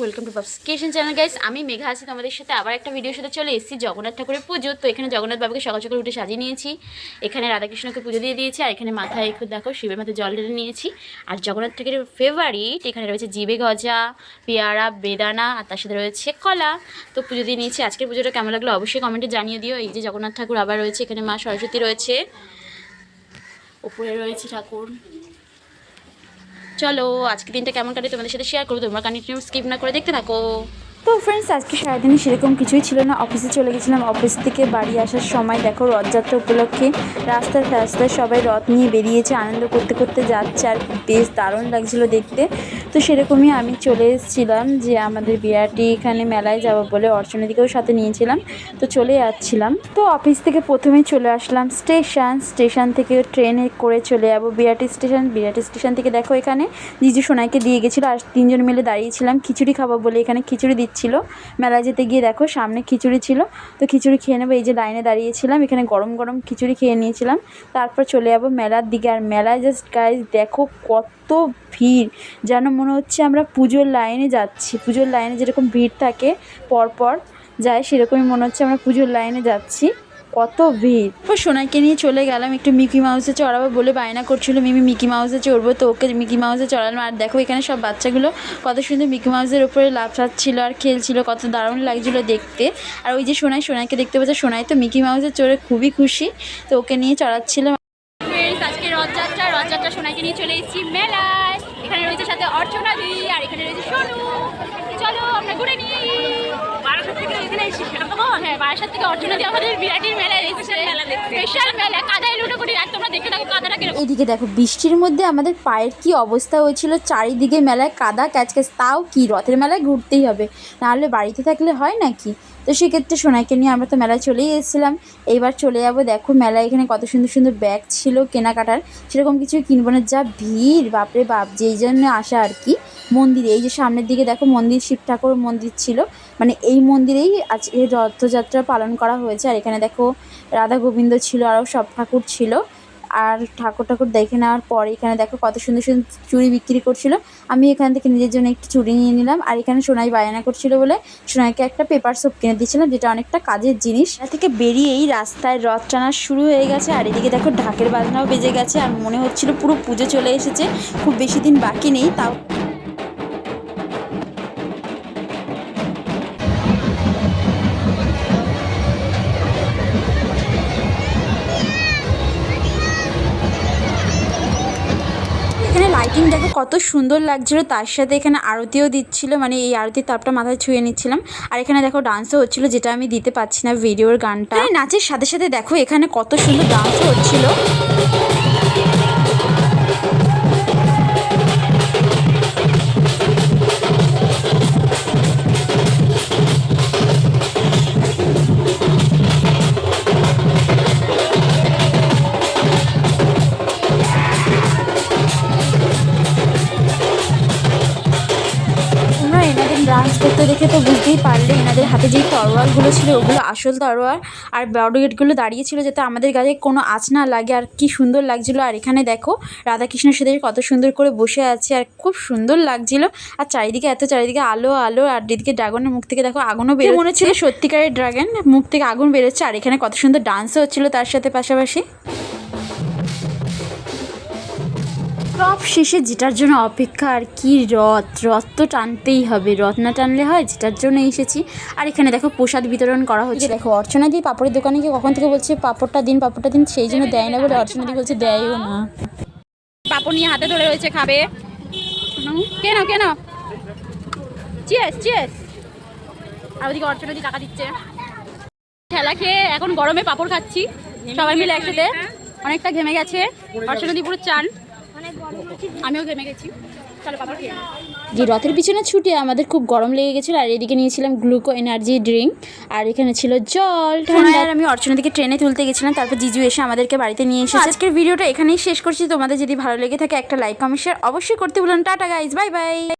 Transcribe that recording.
Welcome to পাবসিকেশন channel guys আমি মেঘা আছি তোমাদের সাথে। আবার একটা ভিডিওর সাথে চলে এসেছি, জগন্নাথ ঠাকুরের পুজো। তো এখানে জগন্নাথ বাবুকে সকাল সকাল উঠে সাজিয়ে নিয়েছি। এখানে রাধাকৃষ্ণকে পুজো দিয়ে দিয়েছি, আর এখানে মাথায় একটু দেখো, শিবের মাথায় জল ঢেলে নিয়েছি। আর জগন্নাথ ঠাকুরের ফেভারিট এখানে রয়েছে জিবে গজা, পেয়ারা, বেদানা, আর তার সাথে রয়েছে কলা। তো পুজো দিয়ে নিয়েছি। আজকের পুজোটা কেমন লাগল অবশ্যই কমেন্টে জানিয়ে দিও। এই যে জগন্নাথ ঠাকুর আবার রয়েছে, এখানে মা সরস্বতী রয়েছে। উপরে রয়েছে ঠাকুর। চলো আজকে দিনটা কেমন কাটে তোমাদের সাথে শেয়ার করব। তোমরা কন্টিনিউ স্কিপ না করে দেখতে থাকো। তো ফ্রেন্ডস আজকে সারাদিনে সেরকম কিছুই ছিল না। অফিসে চলে গেছিলাম। অফিস থেকে বাড়ি আসার সময় দেখো রথযাত্রা উপলক্ষে রাস্তার রাস্তায় সবাই রথ নিয়ে বেরিয়েছে। আনন্দ করতে করতে যাচ্ছে আর বেশ দারুণ লাগছিল দেখতে। তো সেরকমই আমি চলে এসেছিলাম যে আমাদের বিরাটি এখানে মেলায় যাব বলে অর্চনাদিকেও সাথে নিয়েছিলাম। তো চলে যাচ্ছিলাম। তো অফিস থেকে প্রথমেই চলে আসলাম স্টেশন। স্টেশন থেকে ট্রেনে করে চলে যাব বিরাটি স্টেশন। বিরাটি স্টেশন থেকে দেখো এখানে জিজু সোনাইকে দিয়ে গেছিল আর তিনজন মিলে দাঁড়িয়েছিলাম। খিচুড়ি খাব বলে এখানে খিচুড়ি দিচ্ছিল। মেলায় যেতে গিয়ে দেখো সামনে খিচুড়ি ছিল। তো খিচুড়ি খেয়ে নেব। এই যে লাইনে দাঁড়িয়েছিলাম। এখানে গরম গরম খিচুড়ি খেয়ে নিয়েছিলাম। তারপর চলে যাব মেলার দিকে। আর মেলায় জাস্ট গাইজ দেখো কত ভিড়, যেন মনে হচ্ছে আমরা পুজোর লাইনে যাচ্ছি। পুজোর লাইনে যেরকম ভিড় থাকে, পরপর যায় সেরকমই মনে হচ্ছে আমরা পুজোর লাইনে যাচ্ছি। কত ভিড়। তো সোনাইকে নিয়ে চলে গেলাম, একটু মিকি মাউসে চড়াবো বলে বায়না করছিল। মিমি মিকি মাউসে চড়বো, তো ওকে মিকি মাউসে চড়ালাম। আর দেখো, এখানে সব বাচ্চাগুলো কত সুন্দর মিকি মাউসের উপরে লাফাচ্ছিল আর খেলছিল, কত দারুণ লাগছিল দেখতে। আর ওই যে সোনাই, সোনাইকে দেখতে পাচ্ছে, সোনাই তো মিকি মাউসে চড়ে খুবই খুশি। তো ওকে নিয়ে চড়াচ্ছিলাম ফ্রেন্ডস আজকে রথযাত্রা রথযাত্রা সোনাইকে নিয়ে চলে এসেছি মেলায়। এখানে রয়েছে সাথে অর্চনা দি আর এখানে রয়েছে সোনু। চলো আমরা ঘুরে নিই। বারাসাত থেকে এখানে এসেছি হ্যাঁ বারাসাত থেকে অর্চনা দি আমাদের বিরাটির মেলায় এসেছে। স্পেশাল মেলা কাদায় লুটো আর তোমরা দেখতে থাকো কাদাটা কীরকম। এদিকে দেখো বৃষ্টির মধ্যে আমাদের পায়ের কি অবস্থা হয়েছিল চারিদিকে মেলায় কাদা ক্যাচক্যাচ তাও কি? রথের মেলায় ঘুরতেই হবে। নাহলে বাড়িতে থাকলে হয় নাকি? তো সেক্ষেত্রে সোনাইকে নিয়ে আমরা তো মেলায় চলেই এসেছিলাম। এইবার চলে যাব। দেখো মেলায় এখানে কত সুন্দর সুন্দর ব্যাগ ছিল কেনাকাটার। সেরকম কিছু কিনবো না। যা ভিড়, বাপরে বাপ, যেই জন্য আসা আর কি। মন্দিরে, এই যে সামনের দিকে দেখো মন্দির, শিব ঠাকুর মন্দির ছিল। মানে এই মন্দিরেই আজকে রথযাত্রা পালন করা হয়েছে। আর এখানে দেখো রাধা গোবিন্দ ছিল, আরও সব ঠাকুর ছিল। আর ঠাকুর ঠাকুর দেখে নেওয়ার পরে এখানে দেখো কত সুন্দর সুন্দর চুড়ি বিক্রি করছিল। আমি এখান থেকে নিজের জন্য একটি চুড়ি নিয়ে নিলাম। আর এখানে সোনাই বায়না করছিল বলে সোনাইকে একটা পেপার সোপ কিনে দিয়েছিলাম, যেটা অনেকটা কাজের জিনিস। থেকে বেরিয়েই রাস্তায় রথ টানা শুরু হয়ে গেছে, আর এদিকে দেখো ঢাকের বাজনাও বেজে গেছে, আর মনে হচ্ছিল পুরো পুজো চলে এসেছে। খুব বেশি দিন বাকি নেই, তাও লাইটিং দেখো কত সুন্দর লাগছিল। তার সাথে এখানে আরতিও দিচ্ছিল মানে এই আরতির তাপটা মাথায় ছুঁয়ে নিচ্ছিলাম। আর এখানে দেখো ডান্সও হচ্ছিল, যেটা আমি দিতে পারছি না ভিডিওর গানটা। নাচের সাথে সাথে দেখো এখানে কত সুন্দর ডান্সও হচ্ছিল। দেখে তো বুঝতেই পারলে এনাদের হাতে যেই তরোয়ালগুলো ছিল ওগুলো আসল তরোয়াল আর ব্যারিকেডগুলো দাঁড়িয়ে ছিল যাতে আমাদের গায়ে কোনো আঁচ না লাগে আর কি সুন্দর লাগছিল। আর এখানে দেখো রাধাকৃষ্ণ সাথে কত সুন্দর করে বসে আছে আর খুব সুন্দর লাগছিল। আর চারিদিকে এত চারিদিকে আলো আলো আর এদিকে ড্রাগনের মুখ থেকে দেখো আগুনও বেরো মনে হচ্ছিল সত্যিকারের ড্রাগন মুখ থেকে আগুন বেরোচ্ছে। আর এখানে কত সুন্দর ডান্সও হচ্ছিল তার সাথে পাশাপাশি। সব শেষে যেটার জন্য অপেক্ষা আর কি রথ? রথ তো টানতেই হবে। রথ না টানলে হয় যেটার জন্য এসেছি। আর এখানে দেখো প্রসাদ বিতরণ করা হচ্ছে। দেখো অর্চনা দি পাপড়ের দোকানে গিয়ে কখন থেকে বলছে পাপড়টা দিন পাপড়টা দিন সেই জন্য দেয় না বলে অর্চনা দি বলছে দেয়ও না। পাপড় নিয়ে হাতে ধরে রয়েছে খাবে। কেন কেন? চিয়েস চিয়েস আর ওদিকে অর্চনা দি টাকা দিচ্ছে। ঠেলা খেয়ে এখন গরমে পাপড় খাচ্ছি। সবাই মিলে একসাথে। অনেকটা ঘেমে গেছে। অর্চনা দি পুরো চান। আমিও ঘেমে গেছি। চলো পাপড় খেয়ে যে রথের পিছনে ছুটে আমাদের খুব গরম লেগে গেছিল আর এদিকে নিয়েছিলাম গ্লুকো এনার্জি ড্রিঙ্ক আর এখানে ছিল জল ঠান্ডা। আর আমি অর্চনা দিকে ট্রেনে তুলতে গেছিলাম তারপর জিজু এসে আমাদেরকে বাড়িতে নিয়ে এসে আজকের ভিডিওটা এখানেই শেষ করছি তোমাদের যদি ভালো লেগে থাকে একটা লাইক কমেন্ট শেয়ার অবশ্যই করতে বলুন টাটা গাইজ বাই বাই